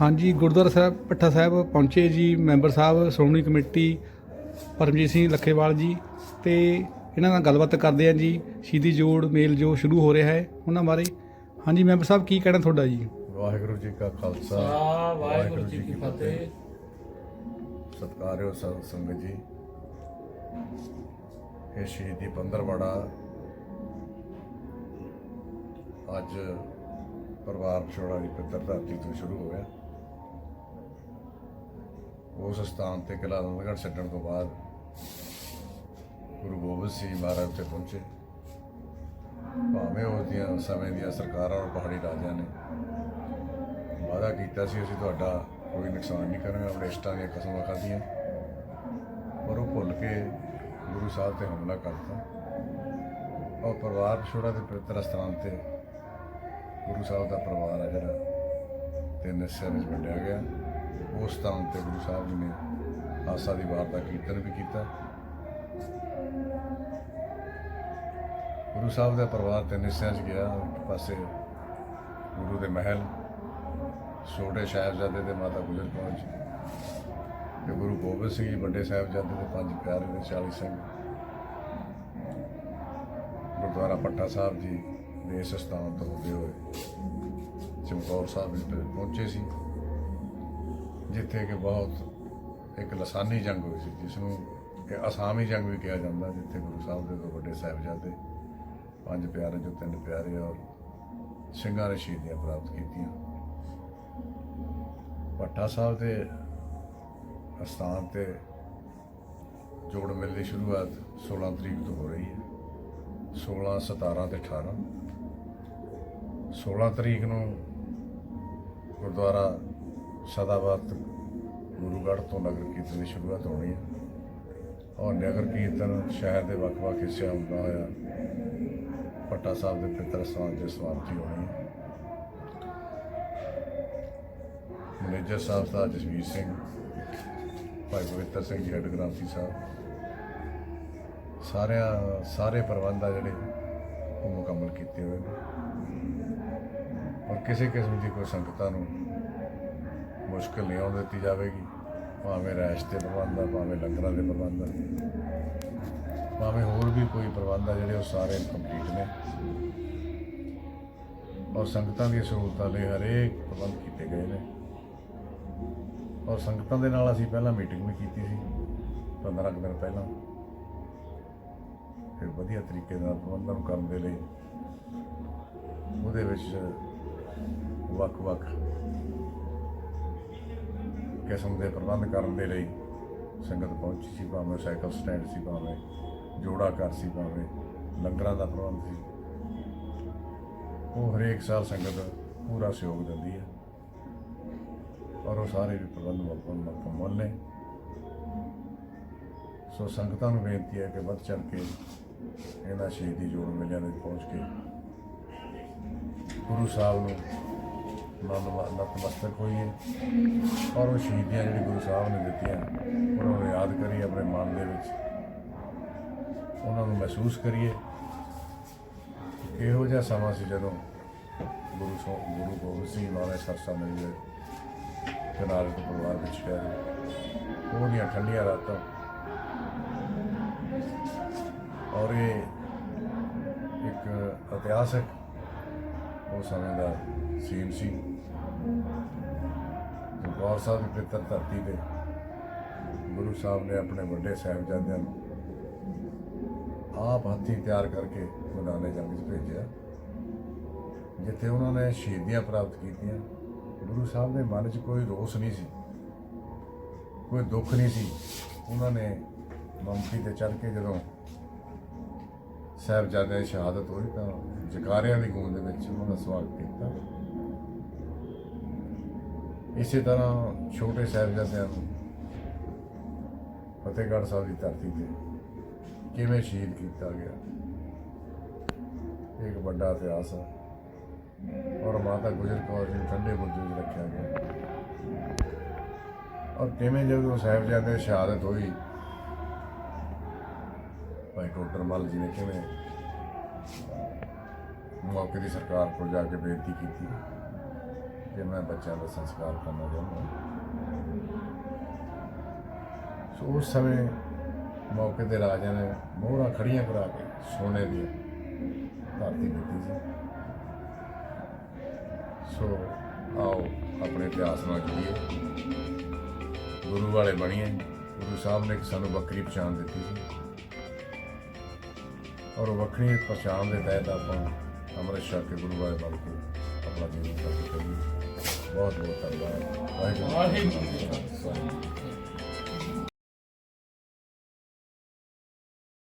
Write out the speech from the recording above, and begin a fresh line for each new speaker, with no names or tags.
ਹਾਂਜੀ ਗੁਰਦੁਆਰਾ ਸਾਹਿਬ ਪੱਠਾ ਸਾਹਿਬ ਪਹੁੰਚੇ ਜੀ ਮੈਂਬਰ ਸਾਹਿਬ ਸ਼੍ਰੋਮਣੀ ਕਮੇਟੀ ਪਰਮਜੀਤ ਸਿੰਘ ਲੱਖੇਵਾਲ ਜੀ ਤੇ ਇਹਨਾਂ ਨਾਲ ਗੱਲਬਾਤ ਕਰਦੇ ਹਾਂ ਜੀ। ਸ਼ਹੀਦੀ ਜੋੜ ਮੇਲ ਜੋ ਸ਼ੁਰੂ ਹੋ ਰਿਹਾ ਹੈ ਉਹਨਾਂ ਬਾਰੇ। ਹਾਂਜੀ ਮੈਂਬਰ ਸਾਹਿਬ ਕੀ ਕਹਿਣਾ ਤੁਹਾਡਾ ਜੀ?
ਵਾਹਿਗੁਰੂ ਜੀ ਕਾ ਖਾਲਸਾ।
ਵਾਹਿਗੁਰੂ ਜੀ ਕੀ ਫਤਿਹ।
ਸਤਿਕਾਰਯੋਗ ਸੰਤ ਸੰਗਤ ਜੀ। ਇਹ ਸ਼ਹੀਦੀ ਪੰਦਰਵਾੜਾ ਅੱਜ ਪਰਿਵਾਰ ਵਿਛੋੜਾ ਦੀ ਪਿੱਤਰ ਧਰਤੀ ਤੋਂ ਸ਼ੁਰੂ ਹੋਇਆ ਉਸ ਸਥਾਨ ਤੇ ਕਿਲਾ ਨੰਦਗੜ੍ਹ ਛੱਡਣ ਤੋਂ ਬਾਅਦ ਗੁਰੂ ਗੋਬਿੰਦ ਸਿੰਘ ਮਹਾਰਾਜ ਤੇ ਪਹੁੰਚੇ। ਭਾਵੇਂ ਉਸ ਦੀਆਂ ਸਮੇਂ ਦੀਆਂ ਸਰਕਾਰਾਂ ਔਰ ਪਹਾੜੀ ਰਾਜਿਆਂ ਨੇ ਵਾਅਦਾ ਕੀਤਾ ਸੀ, ਅਸੀਂ ਤੁਹਾਡਾ ਕੋਈ ਨੁਕਸਾਨ ਨਹੀਂ ਕਰਾਂਗੇ, ਆਪਣੇ ਇਸ਼ਟਾਂ ਦੀਆਂ ਕਸਮਾਂ ਖਾਧੀਆਂ। ਪਰ ਉਹ ਭੁੱਲ ਕੇ ਗੁਰੂ ਸਾਹਿਬ ਤੇ ਹਮਲਾ ਕਰਤਾ ਔਰ ਪਰਿਵਾਰ ਵਿਛੋੜਾ ਦੇ ਪਵਿੱਤਰ ਸਥਾਨ ਤੇ ਗੁਰੂ ਸਾਹਿਬ ਦਾ ਪਰਿਵਾਰ ਆ ਜਿਹੜਾ ਤਿੰਨ ਹਿੱਸਿਆਂ ਵਿੱਚ ਵੰਡਿਆ ਗਿਆ। ਉਸ ਸਥਾਨ ਤੇ ਗੁਰੂ ਸਾਹਿਬ ਜੀ ਨੇ ਆਸਾ ਦੀ ਵਾਰ ਦਾ ਕੀਰਤਨ ਵੀ ਕੀਤਾ। ਗੁਰੂ ਸਾਹਿਬ ਦਾ ਪਰਿਵਾਰ 'ਤੇ ਨਿਸਿਆਂ 'ਚ ਗਿਆ, ਇੱਕ ਪਾਸੇ ਗੁਰੂ ਦੇ ਮਹਿਲ, ਛੋਟੇ ਸਾਹਿਬਜ਼ਾਦੇ ਤੇ ਮਾਤਾ ਗੁਜਰ ਕੌਰ ਜੀ, ਤੇ ਗੁਰੂ ਗੋਬਿੰਦ ਸਿੰਘ ਜੀ ਵੱਡੇ ਸਾਹਿਬਜ਼ਾਦੇ ਦੇ ਪੰਜ ਪਿਆਰੇ ਦੇ 40 ਸਿੰਘ। ਗੁਰਦੁਆਰਾ ਪੱਟਾ ਸਾਹਿਬ ਜੀ ਦੇ ਇਸ ਸਥਾਨ ਤੋਂ ਹੁੰਦੇ ਹੋਏ। ਚਮਕੌਰ ਸਾਹਿਬ ਵਿੱਚ ਪਹੁੰਚੇ ਸੀ। ਜਿੱਥੇ ਕਿ ਬਹੁਤ ਇੱਕ ਲਸਾਨੀ ਜੰਗ ਹੋਈ ਸੀ, ਜਿਸ ਨੂੰ ਕਿ ਅਸਾਮੀ ਜੰਗ ਵੀ ਕਿਹਾ ਜਾਂਦਾ, ਜਿੱਥੇ ਗੁਰੂ ਸਾਹਿਬ ਦੇ ਦੋ ਵੱਡੇ ਸਾਹਿਬਜ਼ਾਦੇ, ਪੰਜ ਪਿਆਰੇ ਜੋ ਤਿੰਨ ਪਿਆਰੇ ਔਰ ਸਿੰਘਾਂ ਨੇ ਸ਼ਹੀਦੀਆਂ ਪ੍ਰਾਪਤ ਕੀਤੀਆਂ। ਭੱਠਾ ਸਾਹਿਬ ਦੇ ਅਸਥਾਨ ਤੇ ਜੋੜ ਮੇਲੇ ਦੀ ਸ਼ੁਰੂਆਤ 16 ਤਰੀਕ ਤੋਂ ਹੋ ਰਹੀ ਹੈ। 16 17 ਤੇ 18 16 ਤਰੀਕ ਨੂੰ ਗੁਰਦੁਆਰਾ ਸ਼ਦਾਬਾਦ ਗੁਰੂਗੜ੍ਹ ਤੋਂ ਨਗਰ ਕੀਰਤਨ ਦੀ ਸ਼ੁਰੂਆਤ ਹੋਣੀ ਹੈ ਔਰ ਨਗਰ ਕੀਰਤਨ ਸ਼ਹਿਰ ਦੇ ਵੱਖ-ਵੱਖ ਹਿੱਸਿਆਂ ਹੁੰਦਾ ਹੋਇਆ ਪੱਟਾ ਸਾਹਿਬ ਦੇ ਪਿੱਤਰ ਸਥਾਨ ਤੇ ਸਮਾਪਤੀ ਹੋਣੀ ਹੈ ਮੈਨੇਜਰ ਸਾਹਿਬ ਦਾ ਜਸਵੀਰ ਸਿੰਘ, ਭਾਈ ਪਵਿੱਤਰ ਸਿੰਘ ਜੀ ਹੈਡ ਗ੍ਰਾਂਥੀ ਸਾਹਿਬ। ਸਾਰਿਆਂ, ਸਾਰੇ ਪ੍ਰਬੰਧ ਆ ਜਿਹੜੇ ਉਹ ਮੁਕੰਮਲ ਕੀਤੇ ਹੋਏ ਨੇ। ਔਰ ਕਿਸੇ ਕਿਸਮ ਦੀ ਕੋਈ ਸੰਗਤਾਂ ਨੂੰ ਮੁਸ਼ਕਲ ਨਹੀਂ ਆਉਣ ਦਿੱਤੀ ਜਾਵੇਗੀ। ਭਾਵੇਂ ਰਹਿਸ਼ ਦੇ ਪ੍ਰਬੰਧ ਆ, ਭਾਵੇਂ ਲੰਗਰਾਂ ਦੇ ਪ੍ਰਬੰਧ ਆ। ਭਾਵੇਂ ਹੋਰ ਵੀ ਕੋਈ ਪ੍ਰਬੰਧ ਆ, ਜਿਹੜੇ ਉਹ ਸਾਰੇ ਕੰਪਲੀਟ ਨੇ। ਔਰ ਸੰਗਤਾਂ ਦੀਆਂ ਸਹੂਲਤਾਂ ਲਈ ਹਰੇਕ ਪ੍ਰਬੰਧ ਕੀਤੇ ਗਏ ਨੇ। ਔਰ ਸੰਗਤਾਂ ਦੇ ਨਾਲ ਅਸੀਂ ਪਹਿਲਾਂ ਮੀਟਿੰਗ ਵੀ ਕੀਤੀ ਸੀ 15 ਕੁ ਦਿਨ ਪਹਿਲਾਂ। ਫਿਰ ਵਧੀਆ ਤਰੀਕੇ ਨਾਲ ਪ੍ਰਬੰਧਨ ਕਰਨ ਦੇ ਲਈ ਉਹਦੇ ਵਿੱਚ ਵੱਖ-ਵੱਖ ਕਿਸਮ ਦੇ ਪ੍ਰਬੰਧ ਕਰਨ ਦੇ ਲਈ ਸੰਗਤ ਪਹੁੰਚੀ ਸੀ ਭਾਵੇਂ ਸਾਈਕਲ ਸਟੈਂਡ ਸੀ, ਭਾਵੇਂ ਜੋੜਾ ਘਰ ਸੀ, ਭਾਵੇਂ ਲੰਗਰਾਂ ਦਾ ਪ੍ਰਬੰਧ ਸੀ। ਉਹ ਹਰੇਕ ਸਾਲ ਸੰਗਤ ਪੂਰਾ ਸਹਿਯੋਗ ਦਿੰਦੀ ਹੈ ਔਰ ਉਹ ਸਾਰੇ ਵੀ ਪ੍ਰਬੰਧ ਮੁਕੰਮਲ ਮੁਕੰਮਲ ਨੇ। ਸੋ ਸੰਗਤਾਂ ਨੂੰ ਬੇਨਤੀ ਹੈ ਕਿ ਵੱਧ ਚੜ ਕੇ ਇਹਨਾਂ ਸ਼ਹੀਦੀ ਜੋੜ ਮੇਲਿਆਂ ਦੇ ਪਹੁੰਚ ਕੇ ਗੁਰੂ ਸਾਹਿਬ ਨੂੰ ਨਤਮਸਤਕ ਹੋਈਏ ਔਰ ਉਹ ਸ਼ਹੀਦੀਆਂ ਜਿਹੜੀ ਗੁਰੂ ਸਾਹਿਬ ਨੇ ਦਿੱਤੀਆਂ ਉਹਨਾਂ ਨੂੰ ਯਾਦ ਕਰੀਏ ਆਪਣੇ ਮਨ ਦੇ ਵਿੱਚ। ਉਹਨਾਂ ਨੂੰ ਮਹਿਸੂਸ ਕਰੀਏ ਇਹੋ ਜਿਹਾ ਸਮਾਂ ਸੀ ਜਦੋਂ ਗੁਰੂ ਸੋ ਗੁਰੂ ਗੋਬਿੰਦ ਸਿੰਘ ਮਹਾਰਾਜ ਸਰਸਾ ਮਿਲ ਗਏ ਕਿਨਾਰੇ ਪਰਿਵਾਰ ਵਿੱਚ ਗਿਆ ਉਹਦੀਆਂ ਠੰਡੀਆਂ ਰਾਤਾਂ। ਔਰ ਇਹ ਇੱਕ ਇਤਿਹਾਸਕ ਉਹ ਸਮੇਂ ਦਾ ਸੀਨ ਸੀ। ਦਰਬਾਰ ਸਾਹਿਬ ਦੀ ਪਿੱਤਰ ਧਰਤੀ ਤੇ ਗੁਰੂ ਸਾਹਿਬ ਨੇ ਆਪਣੇ ਵੱਡੇ ਸਾਹਿਬਜ਼ਾਦਿਆਂ ਨੂੰ ਆਪ ਹੱਥੀਂ ਤਿਆਰ ਕਰਕੇ ਮੈਦਾਨੇ ਜੰਗ 'ਚ ਭੇਜਿਆ, ਜਿੱਥੇ ਉਹਨਾਂ ਨੇ ਸ਼ਹੀਦੀਆਂ ਪ੍ਰਾਪਤ ਕੀਤੀਆਂ। ਗੁਰੂ ਸਾਹਿਬ ਦੇ ਮਨ 'ਚ ਕੋਈ ਰੋਸ ਨਹੀਂ ਸੀ, ਕੋਈ ਦੁੱਖ ਨਹੀਂ ਸੀ। ਉਹਨਾਂ ਨੇ ਮੰਮੀ ਤੇ ਚੜ ਕੇ ਜਦੋਂ ਸਾਹਿਬਜ਼ਾਦਿਆਂ ਦੀ ਸ਼ਹਾਦਤ ਹੋਈ ਤਾਂ ਜਕਾਰਿਆਂ ਦੀ ਗੂੰਜ ਦੇ ਵਿੱਚ ਉਹਨਾਂ ਦਾ ਸਵਾਗਤ ਕੀਤਾ। ਇਸੇ ਤਰ੍ਹਾਂ ਛੋਟੇ ਸਾਹਿਬਜ਼ਾਦਿਆਂ ਨੂੰ ਫਤਿਹਗੜ੍ਹ ਸਾਹਿਬ ਦੀ ਧਰਤੀ ਤੇ ਕਿਵੇਂ ਸ਼ਹੀਦ ਕੀਤਾ ਗਿਆ? ਇੱਕ ਵੱਡਾ ਇਤਿਹਾਸ ਹੈ ਔਰ ਮਾਤਾ ਗੁਜਰ ਕੌਰ ਜੀ ਨੂੰ ਠੰਡੇ ਬੁਰਜ ਰੱਖਿਆ ਗਿਆ। ਔਰ ਕਿਵੇਂ ਜਦੋਂ ਸਾਹਿਬਜ਼ਾਦੇ ਸ਼ਹਾਦਤ ਹੋਈ, ਭਾਈ ਟੋਡਰ ਮੱਲ ਜੀ ਨੇ ਕਿਵੇਂ ਮੌਕੇ ਦੀ ਸਰਕਾਰ ਕੋਲ ਜਾ ਕੇ ਬੇਨਤੀ ਕੀਤੀ? ਕਿ ਮੈਂ ਬੱਚਿਆਂ ਦਾ ਸੰਸਕਾਰ ਕਰਨਾ ਚਾਹੁੰਦਾ ਸੋ ਉਸ ਸਮੇਂ ਮੌਕੇ ਤੇ ਰਾਜਾ ਨੇ ਮੋਹਰਾਂ ਖੜੀਆਂ ਕਰਾ ਕੇ ਸੋਨੇ ਦੀ ਧਰਤੀ ਦਿੱਤੀ ਸੀ। ਸੋ ਆਓ ਆਪਣੇ ਇਤਿਹਾਸ ਨਾਲ ਜੁੜੀਏ। ਗੁਰੂ ਵਾਲੇ ਬਣੀਏ। ਗੁਰੂ ਸਾਹਿਬ ਨੇ ਸਾਨੂੰ ਵੱਖਰੀ ਪਛਾਣ ਦਿੱਤੀ ਸੀ। ਔਰ ਵੱਖਰੀ ਪਛਾਣ ਦੇ ਤਹਿਤ ਆਪਾਂ ਅੰਮ੍ਰਿਤ ਛਕ ਕੇ ਗੁਰੂ ਵਾਲੇ ਬਣ ਕੇ ਆਪਣਾ ਬਹੁਤ ਬਹੁਤ ਧੰਨਵਾਦ। ਵਾਹਿਗੁਰੂ